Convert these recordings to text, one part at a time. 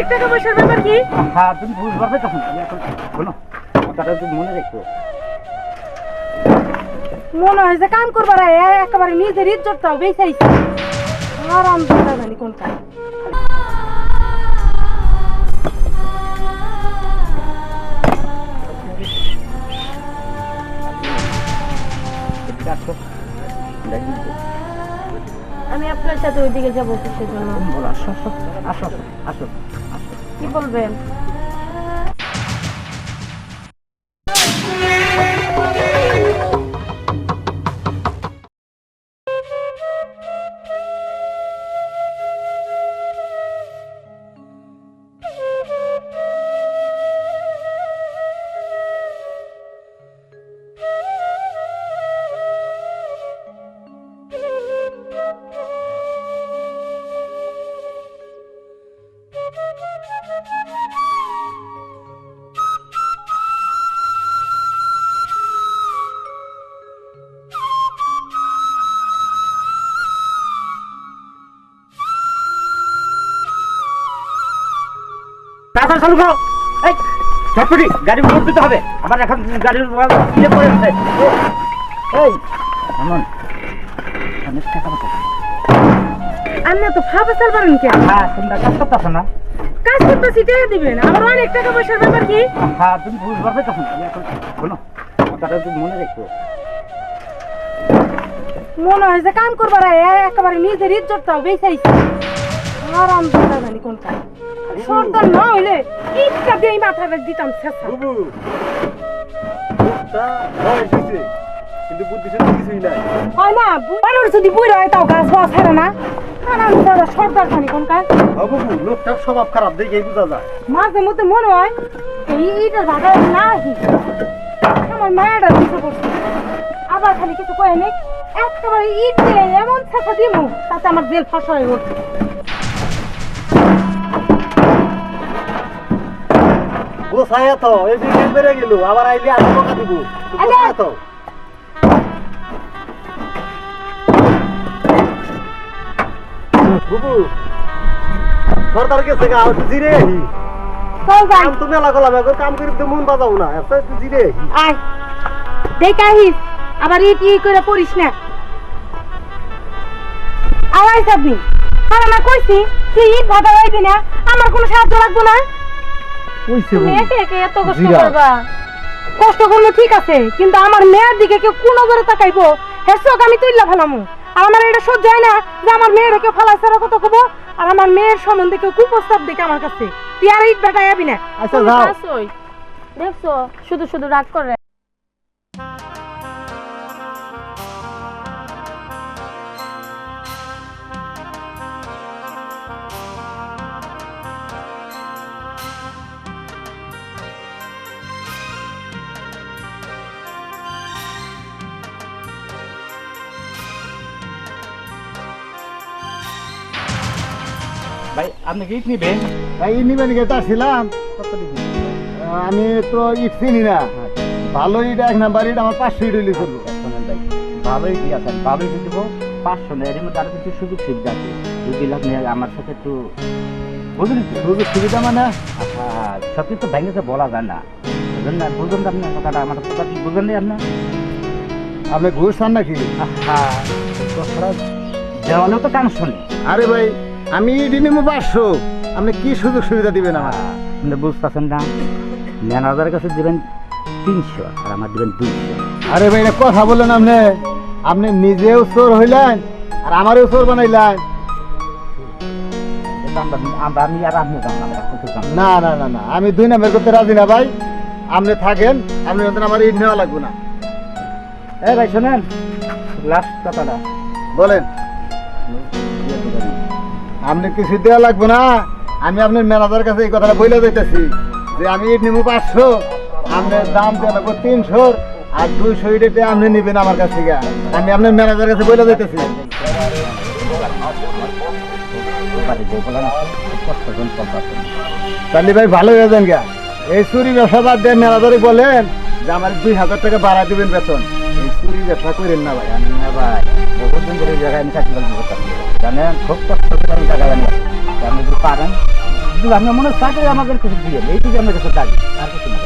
অনেক টাকা পয়সার ব্যাপার কি? হ্যাঁ তুমি বুঝতে পারবে তখন। তুমি এখন শোনো কথাটা একটু মনে রেখো। মনে হয় যে কাম করবার একেবারে নিজের ইজ্জতটাও বেঁচাইছে আরাম দাদা জানি কোন কাজ এদিকে আসো দেখি তো। আমি আপনার সাথে ওইদিকে যাব কিসের জন্য তুমি বলো আসো আসো আসো আসো। বলবেন? চালু করো এই ঝটপটি গাড়ি মোড় দিতে হবে। আমার এখন গাড়ির ইয়ে পড়ে আছে এই এমন অনেক টাকা আপনি তো ভাবে কে হ্যাঁ তোমরা কাজ করতেছো না? কাজ করতেছি টাকা দিবেন। আমার অনেক টাকা পয়সার ব্যাপার কি? হ্যাঁ তুমি বুঝতে পারবে তখন। এখন শোনো কথাটা একটু মনে রেখো। মনে হয় যে কাম করবার একেবারে নিজের ইজ্জতটাও বেঁচাইছে। আরাম দাদা জানি কোন কাজ সর্দার না হইলে ইটটা দিয়ে মাথাটা দিতাম শেষা। বুবু কিন্তু বুদ্ধি শুদ্ধি কিছুই নাই। হয় না মানুষ যদি বুড়া হয় তাও গাছ বাস হারে না। আরাম দাদা সর্দার জানি কোন কাজ ও লোকটার স্বভাব খারাপ দেখেই বোঝা যায়। মাঝে মধ্যে মনে হয় এই ইটের ভাগা না আমার মায়েরা দিতে পড়ছে আবার খালি কিছু কয়ে নেই একেবারে ইট দিয়ে এমন ছেঁচা দিমু তাতে আমার জেল ফাঁসা হয়ে গেছে। তো এই দিকে বেড়ে গেল আবার আইলে আধা টাকা দিব? গোসাইয়া তো বুবু সরকার গেছে গা একটু জিরে আহি কাম তো মেলা করলাম এখন কাম করে তো মন না এত একটু জিরে আহি আয় দেখ আহিস আবার ইট ই করে পড়িস না। আওয়াজ আপনি। আর আমার কইছি তুই ইট ভাটা হইবি না আমার কোনো সাহায্য লাগবে না। কইছে তুমি একে একে এত কষ্ট জিরা। করবা? কষ্ট করলে ঠিক আছে কিন্তু আমার মেয়ের দিকে কেউ কোন নজরে তাকাইবো? হেসক আমি তুইলা ফেলামু। আমার এটা সহ্য হয় না যে আমার মেয়ের কেউ ফালাইছে কত কব আর আমার মেয়ের সম্বন্ধে কেউ কুপ্রস্তাব দেখে আমার কাছে। তুই আর ইট বেটা যাবি না। আচ্ছা যাও। দেখছ? শুধু শুধু রাগ করে। ভাই আপনি কি ইট নিবেন? ভাই নিবেন গেটা ছিলাম। আমি তো ইট চিনি না। ভালো ইট এক নাম্বার ইট আমার পাঁচশো ইট হইলে চলবো। ভাই ভালোই দিয়ে আছেন ভালোই দেবো? পাঁচশো না এর মধ্যে আরও কিছু সুযোগ সুবিধা আছে। যদি আপনি আমার সাথে একটু বুঝলেন সুযোগ সুবিধা মানে? সব কিছু তো বলা যায় না। বুঝলেন না বুঝলেন আপনি কথাটা আমার কথা কি বুঝলেন না আপনার আপনি ঘুষ চান নাকি? হ্যাঁ দেওয়ালেও তো কান শুনে। আরে ভাই আমি নিবো পাঁচশো আপনি কি সুযোগ সুবিধা দিবেন আমার? আপনি বুঝতেছেন না ম্যানেজারের কাছে দিবেন তিনশো আর আমার দিবেন দুইশো। আরে ভাই এটা কথা বললেন আপনি। আপনি নিজেও চোর হইলেন আর আমারও চোর বানাইলেন। আমি আর আপনি না না না না আমি দুই নাম্বার করতে রাজি না ভাই। আপনি থাকেন আপনি বলতেন আমার ইট নেওয়া লাগবে না। এই ভাই শোনেন লাস্ট কথাটা। বলেন। আপনি কিছু দেওয়া লাগবে না। আমি আপনার ম্যানেজার কাছে এই কথাটা বলে দিতেছি যে আমি ইট নিবো পাঁচশো, আপনার দাম দেওয়া লাগবে তিনশো, আর দুইশো ইটে আপনি নিবেন আমার কাছ থেকে। আমি আপনার ম্যানেজার কাছে বলে দিতেছি তাহলে ভাই ভালো হয়ে যান গা এই চুরি ব্যবসা বাদ দিয়ে ম্যানেজারে বলেন যে আমার দুই হাজার টাকা বাড়া দিবেন বেতন। চুরি ব্যবসা করেন না ভাই, আমি না ভাই। বহুত দিন ধরে জায়গায় আমি চাকরি জানেন? খুব কষ্ট। আপনি যদি পারেন শুধু আপনার মনে চাকরি আমাদের কিছু দিয়ে এইটুকু আমার কাছে আর কিছু না।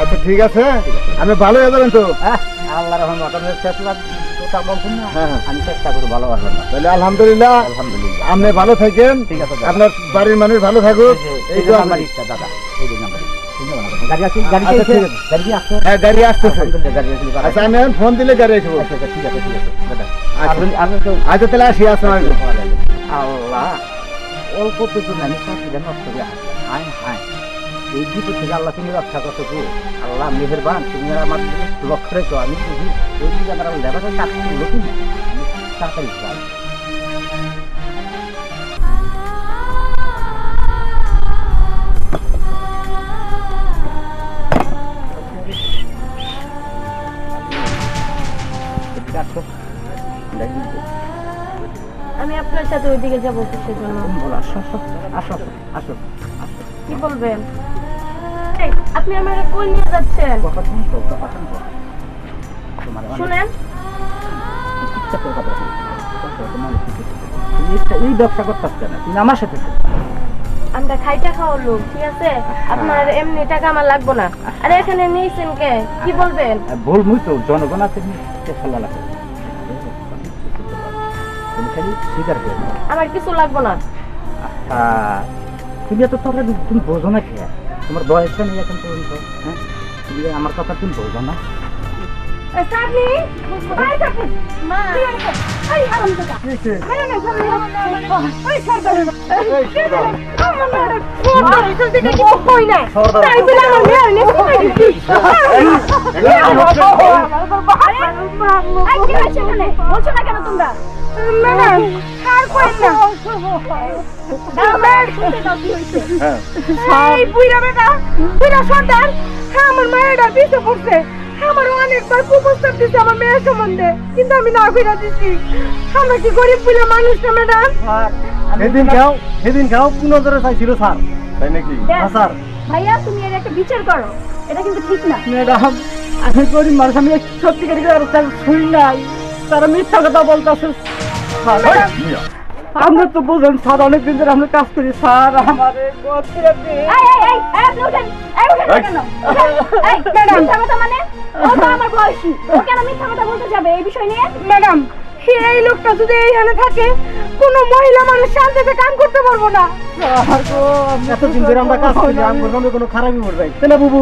আচ্ছা ঠিক আছে। ভালো হয়ে যাবেন তো। হ্যাঁ আল্লাহ রহমান কথা বলছেন না। হ্যাঁ, হ্যাঁ। আমি চেষ্টা করব ভালো আসবেন না তাহলে আলহামদুলিল্লাহ আলহামদুলিল্লাহ। আপনি ভালো থাকেন। ঠিক আছে, আপনার বাড়ির মানুষ ভালো থাকুক। এই তো নাম্বার ইচ্ছা দাদা। এই যে নাম্বার গাড়ি আছে। গাড়ি আচ্ছা, হ্যাঁ আচ্ছা আমি ফোন দিলে গাড়ি আসব। আচ্ছা ঠিক আছে ঠিক আছে। দাদা। আপনি আপনি তো। আচ্ছা তাহলে আসি আসসালাম আল্লাহ অল্প কিছু না আমি চাকরিটা নষ্ট করে হায় হায়। এই বিপদ থেকে আল্লাহ তুমি রক্ষা করছ গো আল্লাহ মেহেরবান, তুমি আমার লক্ষ্য রেখো, আমি বুঝি ওই দিকে আমার কাজ করল কি না আমি তাড়াতাড়ি যাই। তো। আমি আপনার সাথে ওইদিকে যাব কিসের জন্য? বলো, আসো, আসো, আসো। কি বলবেন? এই, আপনি আমাকে কই নিয়ে যাচ্ছেন? অনেক শুনেন। এই- ব্যবসা করতে না তুমি আমার সাথে আমরা খাইটা খাওয়ার লোক ঠিক আছে? আপনার এমনি টাকা আমার লাগবো না। আরে এখানে নিয়েছেন কে? কি বলবেন? ভুল মুই তো জনগণ আছে খেলা খালি স্বীকার করে আমার কিছু লাগবো না তুমি এত তোর তুমি বোঝো না খেয়া তোমার বয়স নেই এখন পর্যন্ত হ্যাঁ তুমি আমার কথা তুমি বোঝো না বলছো না তোমরা? আমার হ্যাঁ। আমার মেয়েটা পিছে পড়ছে। আমার অনেকবার কুপ্রস্তাব দিছে আমার মেয়ের সম্বন্ধে কিন্তু আমি না কইরা দিছি। আমরা কি গরিব বুইরা মানুষ না ম্যাডাম? সেদিন খাও সেদিন খাও পনেরো ধরে চাইছিল স্যার? তাই নাকি? দেখ, স্যার। ভাইয়া তুমি এর একটা বিচার করো। এটা কিন্তু ঠিক না। ম্যাডাম আমি গরিব মানুষ আমি সত্যিকারী তার শুনি নাই। তারা মিথ্যা কথা বলতেছে। আমরা তো বুঝেন স্যার অনেকদিন ধরে আমরা কাজ করি। স্যার আমারে কথা মানে? ও তো আমার বয়সী। ও কেন মিথ্যা কথা বলতে যাবে এই ম্যাডাম লোকটা যদি এইখানে থাকে কোনো মহিলা মানুষ শান্তিতে কাম করতে পারব না। এতদিন ধরে আমরা কাজ করি আমার কোনো খারাপই হয় তাই না বুবু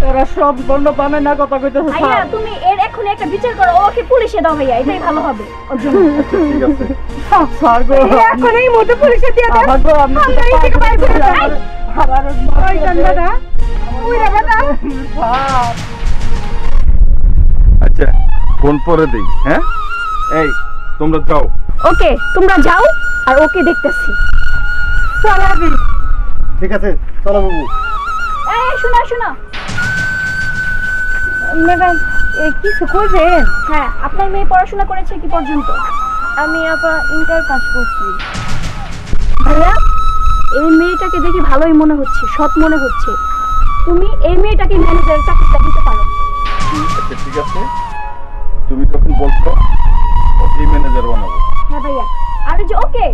এরা সব বন্ধ পাবে না কথা কইতেছে ভাইয়া তুমি এর এক্ষুনি একটা বিচার করো ওকে পুলিশে দাও ভাইয়া এটাই ভালো হবে। ঠিক আছে স্যার গো। এই এখন এই মুহূর্তে পুলিশে দিয়ে দেন আমার গো আমি এই থেকে বাইর করে দেন আমার ওই দাদা ওই রে বেটা আচ্ছা ফোন পরে দেই হ্যাঁ? এই তোমরা যাও। ওকে তোমরা যাও আর ওকে দেখতেছি। চল ঠিক আছে চলো বুবু। এই, শোনো শোনো। ম্যাডাম কিছু কইবেন হ্যাঁ আপনার মেয়ে পড়াশোনা করেছে কি পর্যন্ত? আমি আপা ইন্টার পাস করছি। ভাইয়া এই মেয়েটাকে দেখি ভালোই মনে হচ্ছে সৎ মনে হচ্ছে। তুমি এই মেয়েটাকে ম্যানেজারের চাকরিটা দিতে পারো। আচ্ছা ঠিক আছে। তুমি যখন বলছো ওকেই ম্যানেজার বানাবো। হ্যাঁ ভাইয়া। আর যে ওকে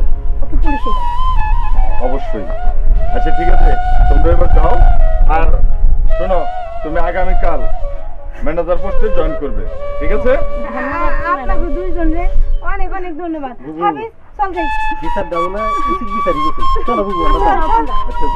ওকে পুলিশে অবশ্যই। আচ্ছা ঠিক আছে। তোমরা এবার যাও। ম্যানেজার পোস্টে জয়েন করবে। ঠিক আছে? আপনাকে দুইজন রে। অনেক অনেক ধন্যবাদ। হাবিব চল যাই। বিচার দাও না বিচারই গেছে চলো বুবু আমরা যাই। চল, চল। আচ্ছা